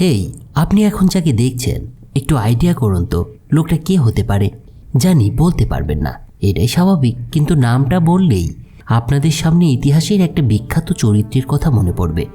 এই আপনি এখন যাকে দেখছেন, একটু আইডিয়া করুন তো, লোকটা কে হতে পারে? জানি, বলতে পারবেন না। এটাই স্বাভাবিক, কিন্তু নামটা বললেই আপনাদের সামনে ইতিহাসের একটা বিখ্যাত চরিত্রের কথা মনে পড়বে।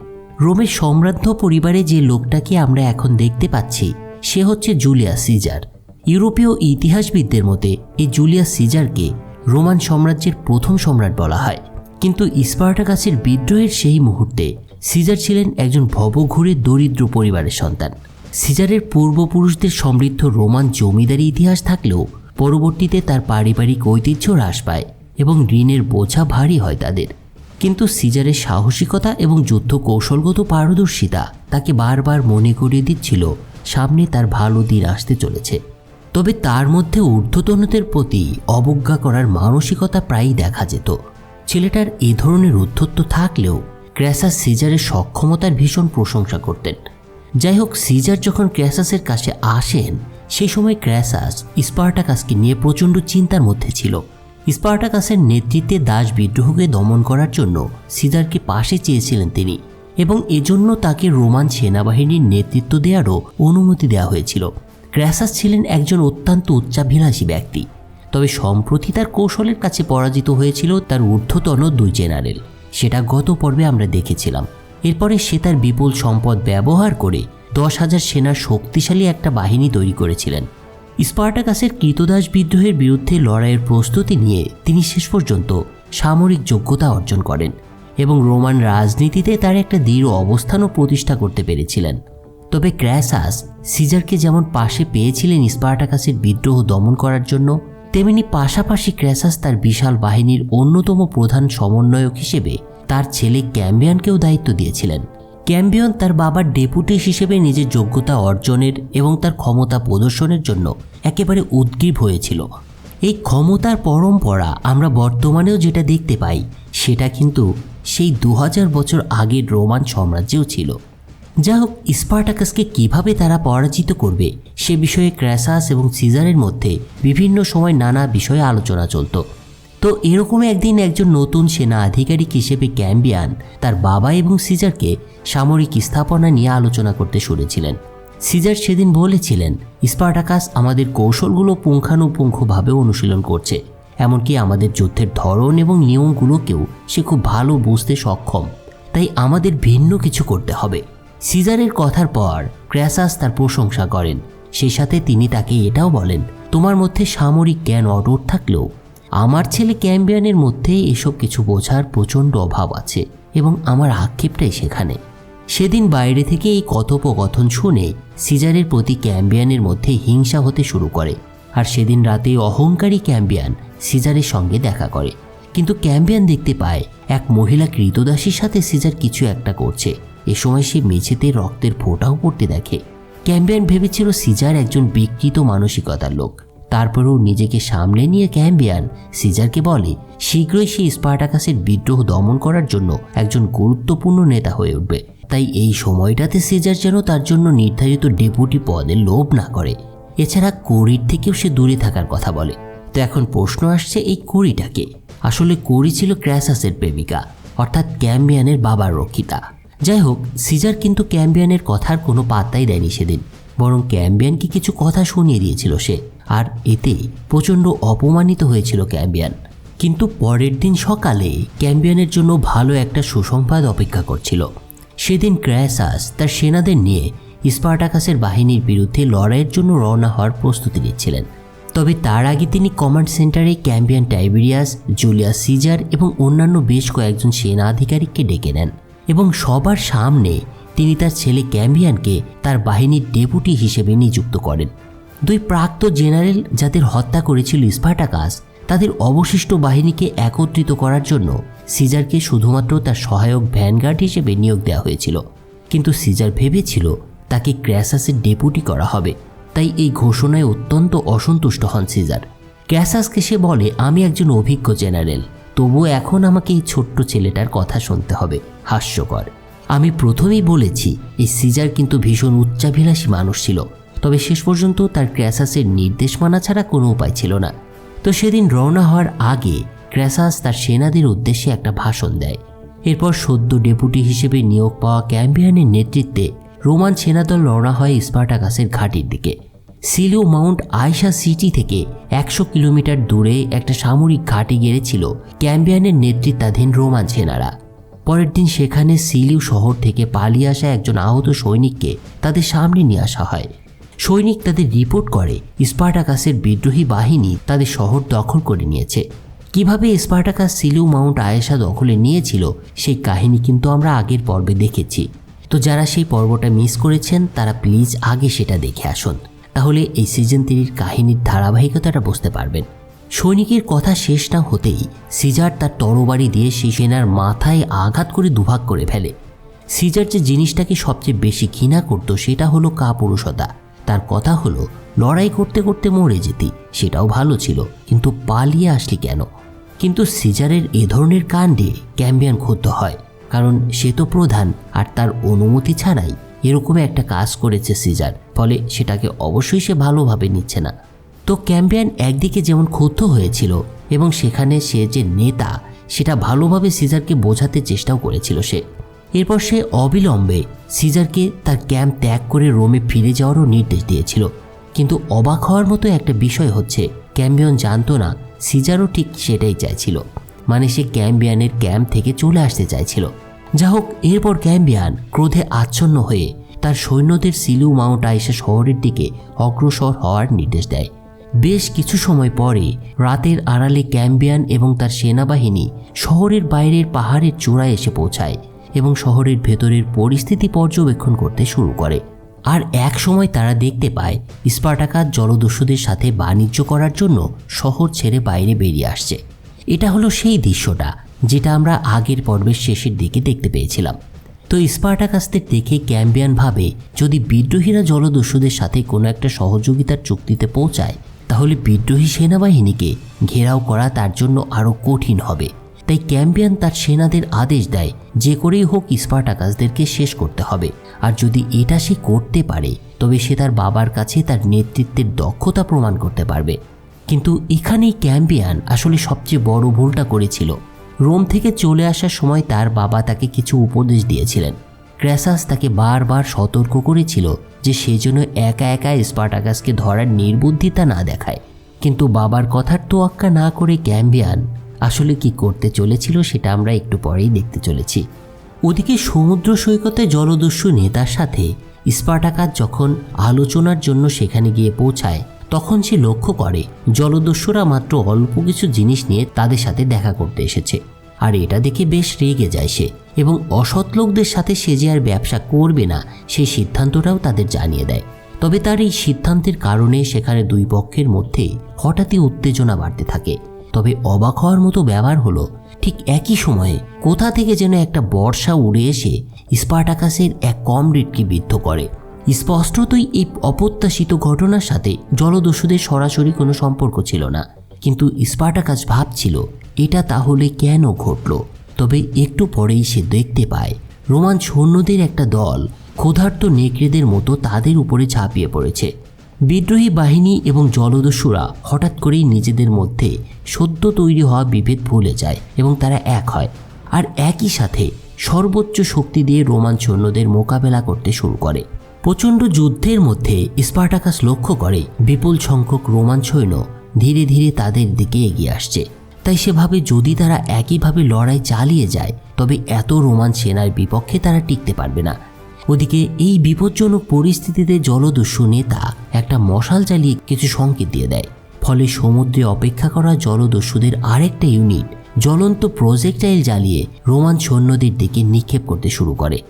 রোমের সম্রাদ্ধ পরিবারে যে লোকটাকে আমরা এখন দেখতে পাচ্ছি, সে হচ্ছে জুলিয়াস সিজার। ইউরোপীয় ইতিহাসবিদদের মতে, এই জুলিয়াস সিজারকে রোমান সাম্রাজ্যের প্রথম সম্রাট বলা হয়। কিন্তু স্পার্টাকাসের বিদ্রোহের সেই মুহূর্তে সিজার ছিলেন একজন ভবঘুরে দরিদ্র পরিবারের সন্তান। সিজারের পূর্বপুরুষদের সমৃদ্ধ রোমান জমিদারি ইতিহাস থাকলেও পরবর্তীতে তার পারিবারিক ঐতিহ্য হ্রাস পায় এবং ঋণের বোঝা ভারী হয় তাদের। কিন্তু সিজারের সাহসিকতা এবং যুদ্ধ কৌশলগত পারদর্শিতা তাকে বারবার মনে করিয়ে দিচ্ছিল, সামনে তার ভালো দিন আসতে চলেছে। তবে তার মধ্যে ঊর্ধ্বতনদের প্রতি অবজ্ঞা করার মানসিকতা প্রায়ই দেখা যেত। ছেলেটার এ ধরনের উদ্ধত্ত থাকলেও ক্র্যাসাস সিজারের সক্ষমতার ভীষণ প্রশংসা করতেন। যাই হোক সিজার যখন ক্র্যাসাসের কাছে আসেন, সেই সময় ক্র্যাসাস স্পার্টাকাসকে নিয়ে প্রচণ্ড চিন্তার মধ্যে ছিল। স্পার্টাকাসের নেতৃত্বে দাস বিদ্রোহকে দমন করার জন্য সিজারকে পাশে চেয়েছিলেন তিনি এবং এজন্য তাকে রোমান সেনাবাহিনীর নেতৃত্ব দেওয়ারও অনুমতি দেওয়া হয়েছিল। ক্র্যাসাস ছিলেন একজন অত্যন্ত উচ্চাভিলাষী ব্যক্তি, তবে সম্প্রতি তার কৌশলের কাছে পরাজিত হয়েছিল তার ঊর্ধ্বতন দুই জেনারেল। সেটা গত পর্বে আমরা দেখেছিলাম। এরপরে সে তার বিপুল সম্পদ ব্যবহার করে দশ হাজার সেনার শক্তিশালী একটা বাহিনী তৈরি করেছিলেন। স্পার্টাকাসের কৃতদাস বিদ্রোহের বিরুদ্ধে লড়াইয়ের প্রস্তুতি নিয়ে তিনি শেষ পর্যন্ত সামরিক যোগ্যতা অর্জন করেন এবং রোমান রাজনীতিতে তার একটা দৃঢ় অবস্থানও প্রতিষ্ঠা করতে পেরেছিলেন। তবে ক্র্যাসাস, সিজারকে যেমন পাশে পেয়েছিলেন স্পার্টাকাসের বিদ্রোহ দমন করার জন্য তেমনি পাশাপাশি ক্র্যাসাস তার বিশাল বাহিনীর অন্যতম প্রধান সমন্বয়ক হিসেবে তার ছেলে ক্যাম্বিয়ানকেও দায়িত্ব দিয়েছিলেন। ক্যাম্বিয়ন তার বাবার ডেপুটি হিসেবে নিজের যোগ্যতা অর্জনের এবং তার ক্ষমতা প্রদর্শনের জন্য একেবারে উদ্গ্রীব হয়েছিল। এই ক্ষমতার পরম্পরা আমরা বর্তমানেও যেটা দেখতে পাই, সেটা কিন্তু সেই দু হাজার বছর আগের রোমান সাম্রাজ্যেও ছিল। যা হোক স্পার্টাকাসকে কীভাবে তারা পরাজিত করবে সে বিষয়ে ক্র্যাসাস এবং সিজারের মধ্যে বিভিন্ন সময় নানা বিষয়ে আলোচনা চলত। তো এরকম একদিন একজন নতুন সেনা আধিকারিক হিসেবে ক্যাম্বিয়ান তার বাবা এবং সিজারকে সামরিক স্থাপনা নিয়ে আলোচনা করতে শুনেছিলেন সিজার সেদিন বলেছিলেন, স্পার্টাকাস আমাদের কৌশলগুলো পুঙ্খানুপুঙ্খভাবে অনুশীলন করছে, এমনকি আমাদের যুদ্ধের ধরন এবং নিয়মগুলোকেও সে খুব ভালো বুঝতে সক্ষম। তাই আমাদের ভিন্ন কিছু করতে হবে। সিজারের কথার পর ক্র্যাসাস তার প্রশংসা করেন। সেই সাথে তিনি তাকে এটাও বলেন, তোমার মধ্যে সামরিক জ্ঞান অটুট থাকলেও আমার ছেলে ক্যাম্বিয়ানের মধ্যে এসব কিছু বোঝার প্রচণ্ড অভাব আছে এবং আমার আক্ষেপটাই সেখানে। সেদিন বাইরে থেকে এই কথোপকথন শুনে সিজারের প্রতি ক্যাম্বিয়ানের মধ্যে হিংসা হতে শুরু করে আর সেদিন রাতে অহংকারী ক্যাম্বিয়ান সিজারের সঙ্গে দেখা করে। কিন্তু ক্যাম্বিয়ান দেখতে পায়, এক মহিলা কৃতদাসীর সাথে সিজার কিছু একটা করছে। এ সময় সে মেঝেতে রক্তের ফোঁটাও পড়তে দেখে। ক্যাম্বিয়ান ভেবেছিল সিজার একজন বিকৃত মানসিকতার লোক। তারপরেও নিজেকে সামলে নিয়ে ক্যাম্বিয়ান সিজারকে বলে, শীঘ্রই সে স্পার্টাকাসের বিদ্রোহ দমন করার জন্য একজন গুরুত্বপূর্ণ নেতা হয়ে উঠবে। তাই এই সময়টাতে সিজার যেন তার জন্য নির্ধারিত ডেপুটি পদে লোভ না করে। এছাড়া কোরির থেকেও সে দূরে থাকার কথা বলে। তো এখন প্রশ্ন আসছে এই কোরিটাকে। আসলে কোরি ছিল ক্র্যাসাসের প্রেমিকা, অর্থাৎ ক্যাম্বিয়ানের বাবার রক্ষিতা। যাই হোক সিজার কিন্তু ক্যাম্বিয়ানের কথার কোনো পাত্তাই দেয়নি সেদিন। বরং ক্যাম্বিয়ানকে কিছু কথা শুনিয়ে দিয়েছিল সে। আর এতে প্রচণ্ড অপমানিত হয়েছিল ক্যাম্বিয়ান। কিন্তু পরের দিন সকালে ক্যাম্বিয়ানের জন্য ভালো একটা সুসংবাদ অপেক্ষা করছিল। সেদিন ক্র্যাসাস তার সেনাদের নিয়ে স্পার্টাকাসের বাহিনীর বিরুদ্ধে লড়াইয়ের জন্য রওনা হওয়ার প্রস্তুতি নিচ্ছিলেন। তবে তার আগে তিনি কমান্ড সেন্টারে ক্যাম্বিয়ান টাইবেরিয়াস, জুলিয়াস সিজার এবং অন্যান্য বেশ কয়েকজন সেনা আধিকারিককে ডেকে নেন। এবং সবার সামনে তিনি তার ছেলে ক্যাম্বিয়ানকে তার বাহিনীর ডেপুটি হিসেবে নিযুক্ত করেন। দুই প্রাক্ত জেনারেল যাদের হত্যা করেছিল স্পার্টাকাস, তাদের অবশিষ্ট বাহিনীকে একত্রিত করার জন্য সিজারকে শুধুমাত্র তার সহায়ক ভ্যানগার্ড হিসেবে নিয়োগ দেওয়া হয়েছিল। কিন্তু সিজার ভেবেছিল তাকে ক্র্যাসাসের ডেপুটি করা হবে। তাই এই ঘোষণায় অত্যন্ত অসন্তুষ্ট হন সিজার। ক্র্যাসাসকে সে বলে, আমি একজন অভিজ্ঞ জেনারেল, তবুও এখন আমাকে এই ছোট্ট ছেলেটার কথা শুনতে হবে। হাস্যকর। আমি প্রথমেই বলেছি, এই সিজার কিন্তু ভীষণ উচ্চাভিলাষী মানুষ ছিল, তবে শেষ পর্যন্ত তার ক্র্যাসাসের নির্দেশ মানা ছাড়া কোনো উপায় ছিল না। তো সেদিন রওনা হওয়ার আগে, ক্র্যাসাস তার সেনাদের উদ্দেশ্যে একটা ভাষণ দেয়। এরপর সদ্য ডেপুটি হিসেবে নিয়োগ পাওয়া ক্যাম্বিয়ানের নেতৃত্বে রোমান সেনাদল রওনা হয় স্পার্টাকাসের ঘাটির দিকে। সিলিও মাউন্ট আয়সা সিটি থেকে একশো কিলোমিটার দূরে একটা সামরিক ঘাঁটি গেড়েছিল ক্যাম্বিয়ানের নেতৃত্বাধীন রোমান সেনারা। পরের দিন সেখানে সিলিউ শহর থেকে পালিয়ে আসা একজন আহত সৈনিককে তাদের সামনে নিয়ে আসা হয়। সৈনিক তাদের রিপোর্ট করে, স্পার্টাকাসের বিদ্রোহী বাহিনী তাদের শহর দখল করে নিয়েছে। কীভাবে স্পার্টাকাস সিলিউ মাউন্ট আয়েশা দখলে নিয়েছিল, সেই কাহিনী কিন্তু আমরা আগের পর্বে দেখেছি। তো যারা সেই পর্বটা মিস করেছেন, তারা প্লিজ আগে সেটা দেখে আসুন। তাহলে এই সিজন থ্রির কাহিনীর ধারাবাহিকতাটা বুঝতে পারবেন। সৈনিকের কথা শেষ না হতেই সিজার তার তরবারি দিয়ে সেই সেনার মাথায় আঘাত করে দুভাগ করে ফেলে। সিজার যে জিনিসটাকে সবচেয়ে বেশি ঘৃণা করত সেটা হলো কাপুরুষতা। তার কথা হলো, লড়াই করতে করতে মরে যেতি, সেটাও ভালো ছিল, কিন্তু পালিয়ে আসলি কেন? কিন্তু সিজারের এ ধরনের কাণ্ডে ক্যাম্বিয়ান ক্ষুব্ধ হয়, কারণ সে তো প্রধান, আর তার অনুমতি ছাড়াই এরকম একটা কাজ করেছে সিজার, ফলে সেটাকে অবশ্যই সে ভালোভাবে নিচ্ছে না। তো ক্যাম্বিয়ান একদিকে যেমন ক্ষুব্ধ হয়েছিল এবং সেখানে সে যে নেতা, সেটা ভালোভাবে সিজারকে বোঝাতে চেষ্টাও করেছিল সে। এরপর সে অবিলম্বে সিজারকে তার ক্যাম্প ত্যাগ করে রোমে ফিরে যাওয়ারও নির্দেশ দিয়েছিল। কিন্তু অবাক হওয়ার মতো একটা বিষয় হচ্ছে ক্যাম্বিয়ন জানতো না সিজারও ঠিক সেটাই চাইছিল। মানে সে ক্যাম্বিয়ানের ক্যাম্প থেকে চলে আসতে চাইছিল। যা হোক এরপর ক্যাম্বিয়ান ক্রোধে আচ্ছন্ন হয়ে তার সৈন্যদের সিলু মাউন্ট আইসা শহরের দিকে অগ্রসর হওয়ার নির্দেশ দেয়। বেশ কিছু সময় পরে রাতের আড়ালে ক্যাম্বিয়ান এবং তার সেনাবাহিনী শহরের বাইরের পাহাড়ের চূড়ায় এসে পৌঁছায় এবং শহরের ভেতরের পরিস্থিতি পর্যবেক্ষণ করতে শুরু করে। আর এক সময় তারা দেখতে পায় স্পার্টাকাস জলদস্যুদের সাথে বাণিজ্য করার জন্য শহর ছেড়ে বাইরে বেরিয়ে আসছে। এটা হলো সেই দৃশ্যটা যেটা আমরা আগের পর্বের শেষের দিকে দেখতে পেয়েছিলাম। তো স্পার্টাকাসদের দেখে ক্যাম্বিয়ান ভাবে যদি বিদ্রোহীরা জলদস্যুদের সাথে কোনো একটা সহযোগিতার চুক্তিতে পৌঁছায় তাহলে বিদ্রোহী সেনাবাহিনীকে ঘেরাও করা তার জন্য আরও কঠিন হবে। তাই ক্যাম্পিয়ান তার সেনাদের আদেশ দেয়, যে করেই হোক স্পার্টাকাসদেরকে শেষ করতে হবে। আর যদি এটা সে করতে পারে, তবে সে তার বাবার কাছে তার নেতৃত্বের দক্ষতা প্রমাণ করতে পারবে। কিন্তু এখানেই ক্যাম্পিয়ান আসলে সবচেয়ে বড় ভুলটা করেছিল। রোম থেকে চলে আসার সময় তার বাবা তাকে কিছু উপদেশ দিয়েছিলেন। ক্র্যাসাস তাকে বারবার সতর্ক করেছিল যে সে যেন একা একা স্পার্টাকাসকে ধরার নির্বুদ্ধিতা না দেখায়। কিন্তু বাবার কথার তোয়াক্কা না করে ক্যাম্বিয়ান আসলে কি করতে চলেছিল সেটা আমরা একটু পরেই দেখতে চলেছি। ওদিকে সমুদ্র সৈকতে জলদস্যু নেতার সাথে স্পার্টাকাস যখন আলোচনার জন্য সেখানে গিয়ে পৌঁছায়, তখন সে লক্ষ্য করে জলদস্যুরা মাত্র অল্প কিছু জিনিস নিয়ে তাদের সাথে দেখা করতে এসেছে। আর এটা দেখে বেশ রেগে যায় সে। এবং অসৎ লোকদের সাথে সে যে আর ব্যবসা করবে না সেই সিদ্ধান্তটাও তাদের জানিয়ে দেয়। তবে তার এই সিদ্ধান্তের কারণে সেখানে দুই পক্ষের মধ্যে হঠাৎই উত্তেজনা বাড়তে থাকে। তবে অবাক হওয়ার মতো ব্যবহার হলো, ঠিক একই সময়ে কোথা থেকে যেন একটা বর্ষা উড়ে এসে স্পার্টাকাসের এক কমরেডকে বিদ্ধ করে। স্পষ্টতই এই অপ্রত্যাশিত ঘটনার সাথে জলদস্যুদের সরাসরি কোনো সম্পর্ক ছিল না। কিন্তু স্পার্টাকাস ভাবছিল, এটা তাহলে কেন ঘটল? তবে একটু পরেই সে দেখতে পায়, রোমান সৈন্যদের একটা দল, ক্ষুধার্ত নেকড়েদের মতো তাদের উপরে ঝাঁপিয়ে পড়েছে। বিদ্রোহী বাহিনী এবং জলদস্যুরা হঠাৎ করেই নিজেদের মধ্যে সদ্য তৈরি হওয়া বিভেদ ভুলে যায় এবং তারা এক হয় আর একই সাথে সর্বোচ্চ শক্তি দিয়ে রোমান সৈন্যদের মোকাবেলা করতে শুরু করে। প্রচণ্ড যুদ্ধের মধ্যে স্পার্টাকাস লক্ষ্য করে বিপুল সংখ্যক রোমান সৈন্য ধীরে ধীরে তাদের দিকে এগিয়ে আসছে। তাই সে ভাবে যদি তারা একইভাবে লড়াই চালিয়ে যায়, তবে এত রোমান সেনার বিপক্ষে তারা টিকতে পারবে না। ওদিকে এই বিপজ্জনক পরিস্থিতিতে জলদস্যু নেতা একটা মশাল জ্বালিয়ে কিছু সংকেত দিয়ে দেয়। ফলে সমুদ্রে অপেক্ষা করা জলদস্যুদের আরেকটা ইউনিট জ্বলন্ত প্রজেক্টাইল জ্বালিয়ে রোমান সৈন্যদের দিকে নিক্ষেপ করতে শুরু করে।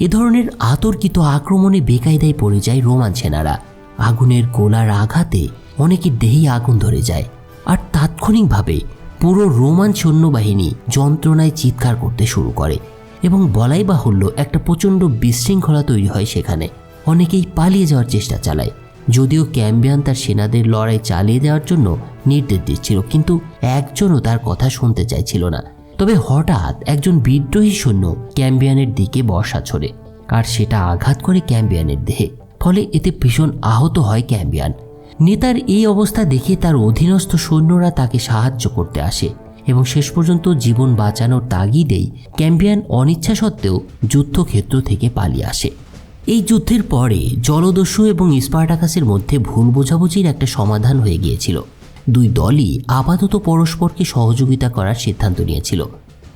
এ ধরনের আতর্কিত আক্রমণে বেকায়দায় পড়ে যায় রোমান সেনারা। আগুনের গোলার আঘাতে অনেকের দেহেই আগুন ধরে যায়। আর তাৎক্ষণিকভাবে পুরো রোমান সৈন্যবাহিনী যন্ত্রণায় চিৎকার করতে শুরু করে এবং বলাই বাহুল্য একটা প্রচণ্ড বিশৃঙ্খলা তৈরি হয় সেখানে। অনেকেই পালিয়ে যাওয়ার চেষ্টা চালায়। যদিও ক্যাম্বিয়ান তার সেনাদের লড়াই চালিয়ে দেওয়ার জন্য নির্দেশ দিচ্ছিল, কিন্তু একজনও তার কথা শুনতে চাইছিল না। তবে হঠাৎ একজন বিদ্রোহী সৈন্য ক্যাম্বিয়ানের দিকে বর্ষা ছড়ে, আর সেটা আঘাত করে ক্যাম্বিয়ানের দেহে। ফলে এতে ভীষণ আহত হয় ক্যাম্বিয়ান। নেতার এই অবস্থা দেখে তার অধীনস্থ সৈন্যরা তাকে সাহায্য করতে আসে এবং শেষ পর্যন্ত জীবন বাঁচানোর তাগিদেই ক্যাম্পিয়ান অনিচ্ছা সত্ত্বেও যুদ্ধক্ষেত্র থেকে পালিয়ে আসে। এই যুদ্ধের পরে জলদস্যু এবং স্পার্টাকাসের মধ্যে ভুল বোঝাবুঝির একটা সমাধান হয়ে গিয়েছিল। দুই দলই আপাতত পরস্পরকে সহযোগিতা করার সিদ্ধান্ত নিয়েছিল।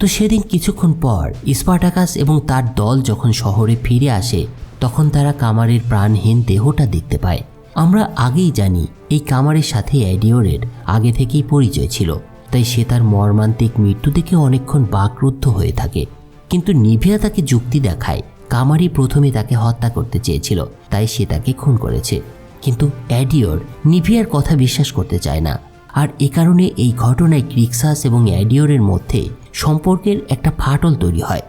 তো সেদিন কিছুক্ষণ পর স্পার্টাকাস এবং তার দল যখন শহরে ফিরে আসে, তখন তারা কামারের প্রাণহীন দেহটা দেখতে পায়। আমরা আগেই জানি এই কামারের সাথে অ্যাডিওরের আগে থেকেই পরিচয় ছিল, তাই সে তার মর্মান্তিক মৃত্যু দেখে অনেকক্ষণ বাকরুদ্ধ হয়ে থাকে। কিন্তু নিভিয়া তাকে যুক্তি দেখায় কামারি প্রথমে তাকে হত্যা করতে চেয়েছিল, তাই সে তাকে খুন করেছে। কিন্তু অ্যাডিওর নিভিয়ার কথা বিশ্বাস করতে চায় না। আর এ কারণে এই ঘটনায় ক্রিক্সাস এবং অ্যাডিওরের মধ্যে সম্পর্কের একটা ফাটল তৈরি হয়।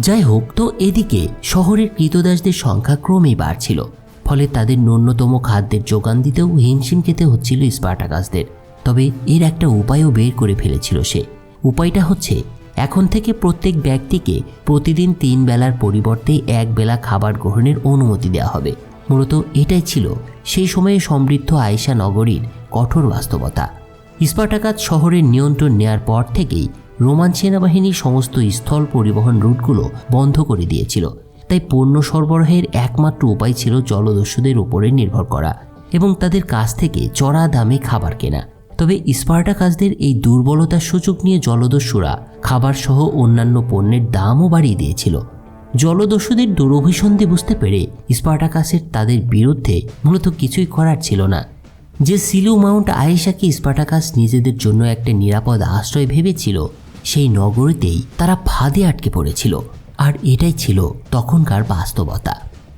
যাই হোক, তো এদিকে শহরের কৃতদাসদের সংখ্যা ক্রমেই বাড়ছিল। ফলে তাদের ন্যূনতম খাদ্যের যোগান দিতেও হিমশিম খেতে হচ্ছিল স্পার্টাকাসদের। তবে এর একটা উপায়ও বের করে ফেলেছিল সে। উপায়টা হচ্ছে, এখন থেকে প্রত্যেক ব্যক্তিকে প্রতিদিন তিন বেলার পরিবর্তে এক বেলা খাবার গ্রহণের অনুমতি দেওয়া হবে। মূলত এটাই ছিল সেই সময়ে সমৃদ্ধ আয়সা নগরীর কঠোর বাস্তবতা। স্পার্টাকাত শহরের নিয়ন্ত্রণ নেয়ার পর থেকেই রোমান সেনাবাহিনী সমস্ত স্থল পরিবহন রুটগুলো বন্ধ করে দিয়েছিল। তাই পণ্য সরবরাহের একমাত্র উপায় ছিল জলদস্যুদের উপরে নির্ভর করা এবং তাদের কাছ থেকে চড়া দামে খাবার কেনা। তবে স্পার্টাকাসদের এই দুর্বলতার সুযোগ নিয়ে জলদস্যুরা খাবার সহ অন্যান্য পণ্যের দামও বাড়িয়ে দিয়েছিল। জলদস্যুদের দুরভিসন্ধি বুঝতে পেরে স্পার্টাকাসের তাদের বিরুদ্ধে মূলত কিছুই করার ছিল না। যে সিলু মাউন্ট আয়েশাকে স্পার্টাকাস নিজেদের জন্য একটা নিরাপদ আশ্রয় ভেবেছিল, সেই নগরীতেই তারা ফাঁদে আটকে পড়েছিল। আর এটাই ছিল তখনকার বাস্তবতা।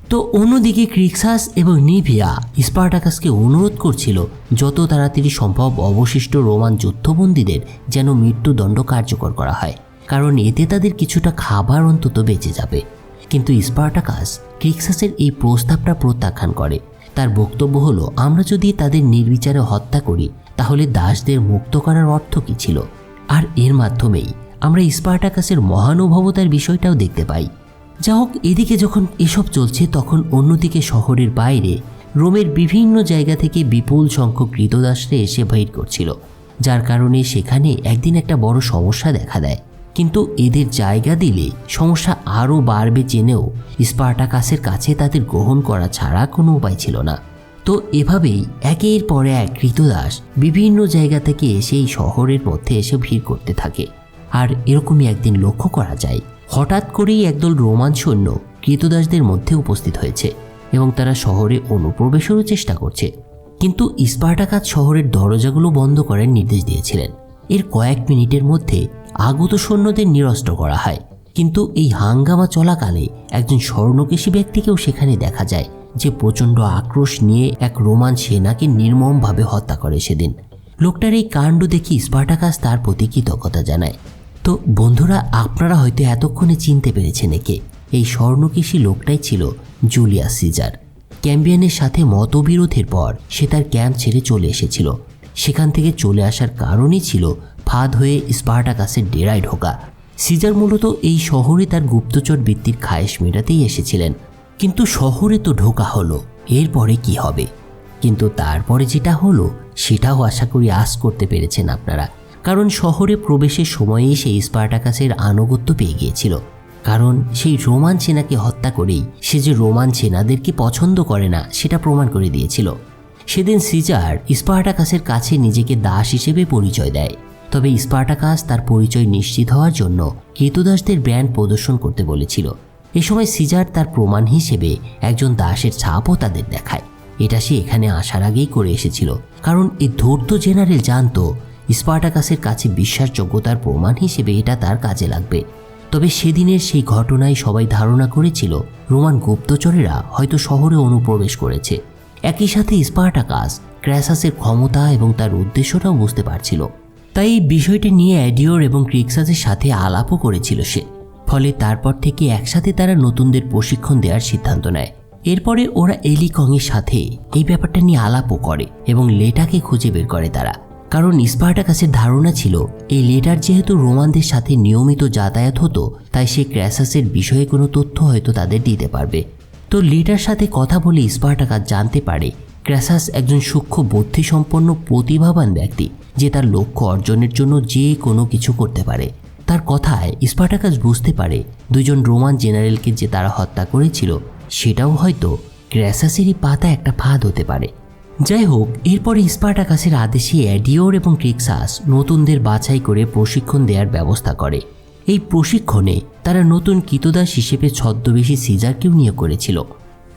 তো অন্যদিকে ক্রিক্সাস এবং নিভিয়া স্পার্টাকাসকে অনুরোধ করছিল, যত তাড়াতাড়ি সম্ভব অবশিষ্ট রোমান যুদ্ধবন্দীদের যেন মৃত্যুদণ্ড কার্যকর করা হয়, কারণ এতে তাদের কিছুটা খাবার অন্তত বেঁচে যাবে। কিন্তু স্পার্টাকাস ক্রিক্সাসের এই প্রস্তাবটা প্রত্যাখ্যান করে। তার বক্তব্য হলো, আমরা যদি তাদের নির্বিচারে হত্যা করি, তাহলে দাসদের মুক্ত করার অর্থ কী ছিল? আর এর মাধ্যমেই আমরা স্পার্টাকাসের মহানুভবতার বিষয়টাও দেখতে পাই। যা হোক, এদিকে যখন এসব চলছে, তখন অন্যদিকে শহরের বাইরে রোমের বিভিন্ন জায়গা থেকে বিপুল সংখ্যক কৃতদাসরা এসে ভিড় করছিল, যার কারণে সেখানে একদিন একটা বড় সমস্যা দেখা দেয়। কিন্তু এদের জায়গা দিলে সমস্যা আরও বাড়বে জেনেও স্পার্টাকাসের কাছে তাদের গ্রহণ করা ছাড়া কোনো উপায় ছিল না। তো এভাবেই একের পর এক কৃতদাস বিভিন্ন জায়গা থেকে এসে এই শহরের মধ্যে এসে ভিড় করতে থাকে। আর এরকমই একদিন লক্ষ্য করা যায়। হঠাৎ করেই একদল রোমান সৈন্য কৃতদাসদের মধ্যে উপস্থিত হয়েছে এবং তারা শহরে অনুপ্রবেশেরও চেষ্টা করছে। কিন্তু স্পার্টাকাত শহরের দরজাগুলো বন্ধ করার নির্দেশ দিয়েছিলেন। এর কয়েক মিনিটের মধ্যে আগত সৈন্যদের নিরস্ত্র করা হয়। কিন্তু এই হাঙ্গামা চলাকালে একজন স্বর্ণকেশী ব্যক্তিকেও সেখানে দেখা যায়, যে প্রচণ্ড আক্রোশ নিয়ে এক রোমান সেনাকে নির্মমভাবে হত্যা করে সেদিন। লোকটার এই কাণ্ড দেখি স্পার্টাকাস তার প্রতি কৃতজ্ঞতা জানায়। তো বন্ধুরা, আপনারা হয়তো এতক্ষণে চিনতে পেরেছেন একে। এই স্বর্ণকেশী লোকটাই ছিল জুলিয়াস সিজার। ক্যাম্বিয়ানের সাথে মতবিরোধের পর সে তার ক্যাম্প ছেড়ে চলে এসেছিল। সেখান থেকে চলে আসার কারণই ছিল ফাঁদ হয়ে স্পার্টাকাসের ডেরায় ঢোকা। সিজার মূলত এই শহরে তার গুপ্তচর বৃত্তির খায়েশ মেটাতেই এসেছিলেন। কিন্তু শহরে তো ঢোকা হলো, এরপরে কি হবে? কিন্তু তারপরে যেটা হলো, সেটাও আশা করি আশ করতে পেরেছেন আপনারা। কারণ শহরে প্রবেশের সময়েই সেই স্পার্টাকাসের আনুগত্য পেয়ে গিয়েছিল। কারণ সেই রোমান সেনাকে হত্যা করেই সে যে রোমান সেনাদেরকে পছন্দ করে না, সেটা প্রমাণ করে দিয়েছিল। সেদিন সিজার স্পার্টাকাসের কাছে নিজেকে দাস হিসেবে পরিচয় দেয়। তবে স্পার্টাকাস তার পরিচয় নিশ্চিত হওয়ার জন্য কেতুদাসদের ব্র্যান্ড প্রদর্শন করতে বলেছিল। এ সময় সিজার তার প্রমাণ হিসেবে একজন দাসের ছাপও তাদের দেখায়। এটা সে এখানে আসার আগেই করে এসেছিল। কারণ এই ধূর্ত জেনারেল জানতো স্পার্টাকাসের কাছে বিশ্বাসযোগ্যতার প্রমাণ হিসেবে এটা তার কাজে লাগবে। তবে সেদিনের সেই ঘটনায় সবাই ধারণা করেছিল, রোমান গুপ্তচরেরা হয়তো শহরে অনুপ্রবেশ করেছে। একই সাথে স্পার্টাকাস ক্র্যাসাসের ক্ষমতা এবং তার উদ্দেশ্যটাও বুঝতে পারছিল। তাই এই বিষয়টি নিয়ে অ্যাডিওর এবং ক্রিক্সাসের সাথে আলাপও করেছিল সে। ফলে তারপর থেকে একসাথে তারা নতুনদের প্রশিক্ষণ দেওয়ার সিদ্ধান্ত নেয়। এরপরে ওরা এলিকংয়ের সাথে এই ব্যাপারটা নিয়ে আলাপও করে এবং লেটাকে খুঁজে বের করে তারা। কারণ স্পার্টাকাসের ধারণা ছিল, এই লেটার যেহেতু রোমানদের সাথে নিয়মিত যাতায়াত হতো, তাই সে ক্র্যাসাসের বিষয়ে কোনো তথ্য হয়তো তাদের দিতে পারবে। তো লেটার সাথে কথা বলে স্পার্টাকাস জানতে পারে, ক্র্যাসাস একজন সূক্ষ্ম বুদ্ধিসম্পন্ন, প্রতিভাবান ব্যক্তি, যে তার লক্ষ্য অর্জনের জন্য যে কোনো কিছু করতে পারে। তার কথায় স্পার্টাকাস বুঝতে পারে, দুজন রোমান জেনারেলকে যে তারা হত্যা করেছিল, সেটাও হয়তো ক্র্যাসাসেরই পাতা একটা ফাঁদ হতে পারে। যাই হোক এরপরে স্পার্টাকাসের আদেশে অ্যাডিওর এবং ক্রিক্সাস নতুনদের বাছাই করে প্রশিক্ষণ দেওয়ার ব্যবস্থা করে। এই প্রশিক্ষণে তারা নতুন কীতদাস হিসেবে ছদ্মবেশী সিজারকেও নিয়োগ করেছিল।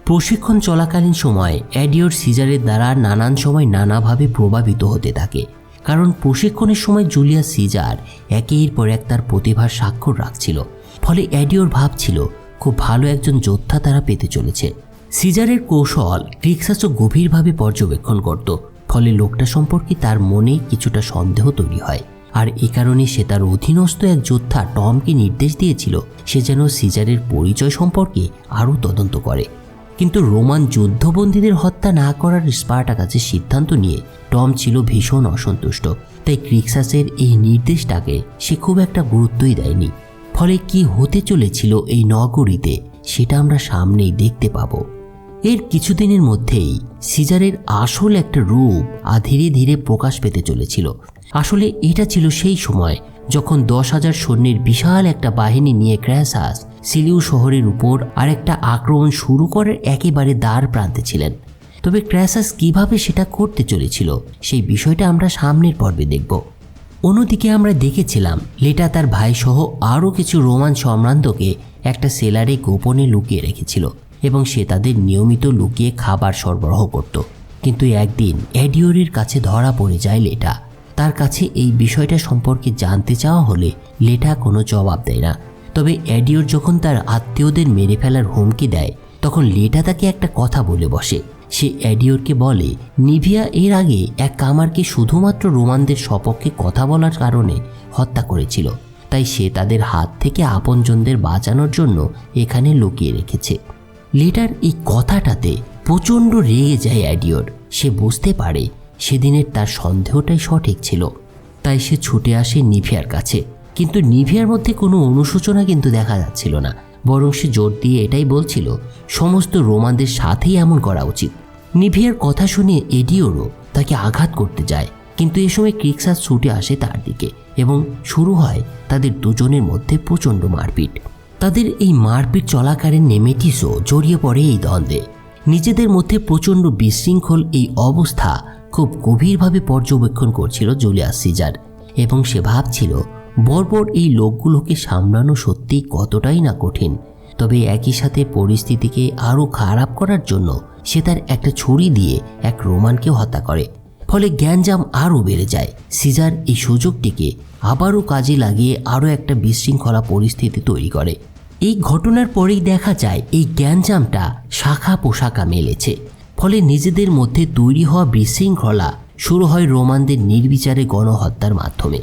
প্রশিক্ষণ চলাকালীন সময় অ্যাডিওর সিজারের দ্বারা নানান সময় নানাভাবে প্রভাবিত হতে থাকে, কারণ প্রশিক্ষণের সময় জুলিয়াস সিজার একের পর এক তার প্রতিভার স্বাক্ষর রাখছিল। ফলে অ্যাডিওর ভাবছিল খুব ভালো একজন যোদ্ধা তারা পেতে চলেছে। সিজারের কৌশল ক্রিক্সাসও গভীরভাবে পর্যবেক্ষণ করত, ফলে লোকটা সম্পর্কে তার মনে কিছুটা সন্দেহ তৈরি হয়। আর এ কারণে সে তার অধীনস্থ এক যোদ্ধা টমকে নির্দেশ দিয়েছিল, সে যেন সিজারের পরিচয় সম্পর্কে আরও তদন্ত করে। কিন্তু রোমান যুদ্ধবন্দীদের হত্যা না করার স্পার্টাকাসের সিদ্ধান্ত নিয়ে টম ছিল ভীষণ অসন্তুষ্ট। তাই ক্রিক্সাসের এই নির্দেশটাকে সে খুব একটা গুরুত্বই দেয়নি। ফলে কি হতে চলেছিল এই নগরীতে, সেটা আমরা সামনেই দেখতে পাবো। এর কিছুদিনের মধ্যেই সিজারের আসল একটা রূপ আ ধীরে ধীরে প্রকাশ পেতে চলেছিল। আসলে এটা ছিল সেই সময় যখন দশ হাজার সৈন্যের বিশাল একটা বাহিনী নিয়ে ক্র্যাসাস সিলিউ শহরের উপর আরেকটা আক্রমণ শুরু করার একেবারে দ্বার প্রান্তে ছিলেন। তবে ক্র্যাসাস কীভাবে সেটা করতে চলেছিল সেই বিষয়টা আমরা সামনের পর্বে দেখব। অন্যদিকে আমরা দেখেছিলাম লেটা তার ভাইসহ আরও কিছু রোমান সম্রান্তকে একটা সেলারে গোপনে লুকিয়ে রেখেছিল। এবং সে তাদের নিয়মিত লুকিয়ে খাবার সরবরাহ করত। কিন্তু একদিন অ্যাডিওরের কাছে ধরা পড়ে যায় লেটা। তার কাছে এই বিষয়টা সম্পর্কে জানতে চাওয়া হলে লেটা কোনো জবাব দেয় না। তবে অ্যাডিওর যখন তার আত্মীয়দের মেরে ফেলার হুমকি দেয়, তখন লেটা তাকে একটা কথা বলে বসে। সে অ্যাডিওরকে বলে, নিভিয়া এর আগে এক কামারকে শুধুমাত্র রোমানদের সপক্ষে কথা বলার কারণে হত্যা করেছিল। তাই সে তাদের হাত থেকে আপনজনদের বাঁচানোর জন্য এখানে লুকিয়ে রেখেছে। লেটার এই কথাটাতে প্রচণ্ড রেগে যায় অ্যাডিওর। সে বুঝতে পারে সেদিনের তার সন্দেহটাই সঠিক ছিল। তাই সে ছুটে আসে নিভিয়ার কাছে। কিন্তু নিভিয়ার মধ্যে কোনো অনুশোচনা কিন্তু দেখা যাচ্ছিল না। বরং সে জোর দিয়ে এটাই বলছিল, সমস্ত রোমানদের সাথেই এমন করা উচিত। নিভিয়ার কথা শুনে এডিওরও তাকে আঘাত করতে যায়। কিন্তু এ সময় ক্রিক্সাস ছুটে আসে তার দিকে এবং শুরু হয় তাদের দুজনের মধ্যে প্রচণ্ড মারপিট। তাদের এই মারপিট চলাকালীন নেমেটিসও জড়িয়ে পড়ে এই দ্বন্দ্বে। নিজেদের মধ্যে প্রচণ্ড বিশৃঙ্খল এই অবস্থা খুব গভীরভাবে পর্যবেক্ষণ করছিল জুলিয়াস সিজার এবং সে ভাবছিল, বর্বর এই লোকগুলোকে সামলানো সত্যিই কতটাই না কঠিন। তবে একই সাথে পরিস্থিতিকে আরও খারাপ করার জন্য সে তার একটা ছুরি দিয়ে এক রোমানকে হত্যা করে। ফলে জ্ঞানজাম আরও বেড়ে যায়। সিজার এই সুযোগটিকে আবারও কাজে লাগিয়ে আরও একটা বিশৃঙ্খলা পরিস্থিতি তৈরি করে। এই ঘটনার পরেই দেখা যায়, এই জ্ঞানজামটা শাখা পোশাকা মেলেছে। ফলে নিজেদের মধ্যে তৈরি হওয়া বিশৃঙ্খলা শুরু হয় রোমানদের নির্বিচারে গণহত্যার মাধ্যমে।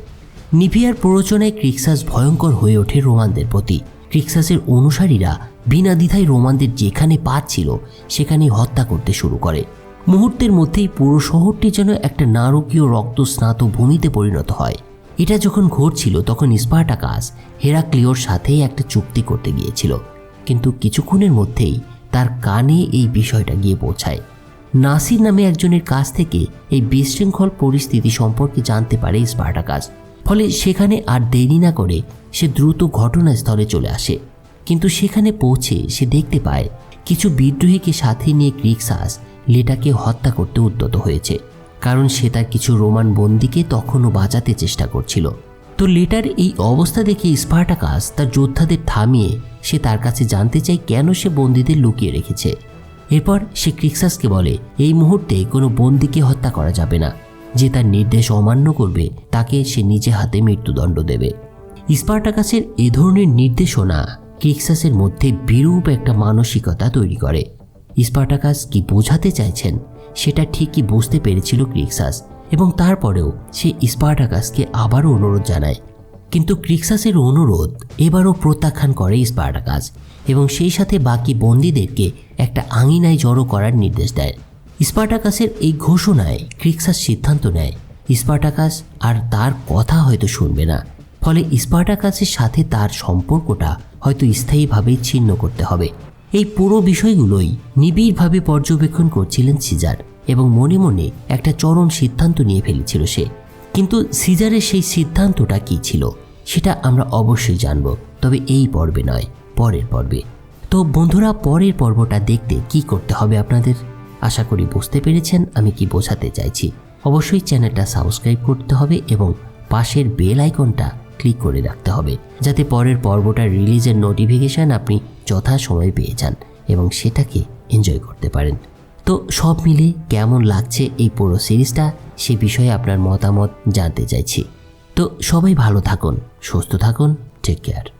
নিভিয়ার প্ররোচনায় ক্রিক্সাস ভয়ঙ্কর হয়ে ওঠে রোমানদের প্রতি। ক্রিক্সাসের অনুসারীরা বিনা দ্বিধায় রোমানদের যেখানে পাচ্ছিল সেখানেই হত্যা করতে শুরু করে। মুহূর্তের মধ্যেই পুরো শহরটি যেন একটা নারকীয় রক্তস্নাত ভূমিতে পরিণত হয়। এটা যখন ঘটছিল, তখন স্পার্টাকাস হেরাক্লিওর সাথে একটা চুক্তি করতে গিয়েছিল। কিন্তু কিছুক্ষণের মধ্যেই তার কানে এই বিষয়টা গিয়ে পৌঁছায়। নাসির নামে একজনের কাছ থেকে এই বিশৃঙ্খল পরিস্থিতি সম্পর্কে জানতে পারে স্পার্টাকাস। ফলে সেখানে আর দেরি না করে সে দ্রুত ঘটনাস্থলে চলে আসে। কিন্তু সেখানে পৌঁছে সে দেখতে পায়, কিছু বিদ্রোহীকে সাথে নিয়ে ক্রিক্সাস লেটাকে হত্যা করতে উদ্যত হয়েছে। কারণ সে তার কিছু রোমান বন্দিকে তখনও বাঁচাতে চেষ্টা করছিল। তো লেটার এই অবস্থা দেখে স্পার্টাকাস তার যোদ্ধাদের থামিয়ে সে তার কাছে জানতে চায় কেন সে বন্দীদের লুকিয়ে রেখেছে। এরপর সে ক্রিক্সাসকে বলে, এই মুহূর্তে কোনো বন্দিকে হত্যা করা যাবে না। যে তার নির্দেশ অমান্য করবে, তাকে সে নিজে হাতে মৃত্যুদণ্ড দেবে। স্পার্টাকাসের এ ধরনের নির্দেশনা ক্রিক্সাসের মধ্যে বিরূপ একটা মানসিকতা তৈরি করে। স্পার্টাকাস কি বোঝাতে চাইছেন? সেটা ঠিকই বুঝতে পেরেছিল ক্রিক্সাস, এবং তারপরেও সে স্পার্টাকাসকে আবারও অনুরোধ জানায়। কিন্তু ক্রিক্সাসের অনুরোধ এবারও প্রত্যাখ্যান করে স্পার্টাকাস, এবং সেই সাথে বাকি বন্দীদেরকে একটা আঙিনায় জড়ো করার নির্দেশ দেয়। স্পার্টাকাসের এই ঘোষণায় ক্রিক্সাস সিদ্ধান্ত নেয়, স্পার্টাকাস আর তার কথা হয়তো শুনবে না, ফলে স্পার্টাকাসের সাথে তার সম্পর্কটা হয়তো স্থায়ীভাবেই ছিন্ন করতে হবে। এই পুরো বিষয়গুলোই নিবিড়ভাবে পর্যবেক্ষণ করছিলেন সিজার এবং মনে মনে একটা চরম সিদ্ধান্ত নিয়ে ফেলেছিল সে। কিন্তু সিজারের সেই সিদ্ধান্তটা কী ছিল, সেটা আমরা অবশ্যই জানব, তবে এই পর্বে নয়, পরের পর্বে। তো বন্ধুরা, পরের পর্বটা দেখতে কি করতে হবে আপনাদের? আশা করি বুঝতে পেরেছেন, আমি কি বোঝাতে চাইছি। অবশ্যই চ্যানেলটা সাবস্ক্রাইব করতে হবে এবং পাশের বেল আইকনটা ক্লিক করে রাখতে হবে, যাতে পরের পর্বটার রিলিজের নোটিফিকেশান আপনি যথাসময়ে পেয়ে যান এবং সেটাকে এনজয় করতে পারেন। তো সব মিলে কেমন লাগছে এই পুরো সিরিজটা সে বিষয়ে আপনার মতামত জানতে চাইছি। তো সবাই ভালো থাকুন, সুস্থ থাকুন টেক কেয়ার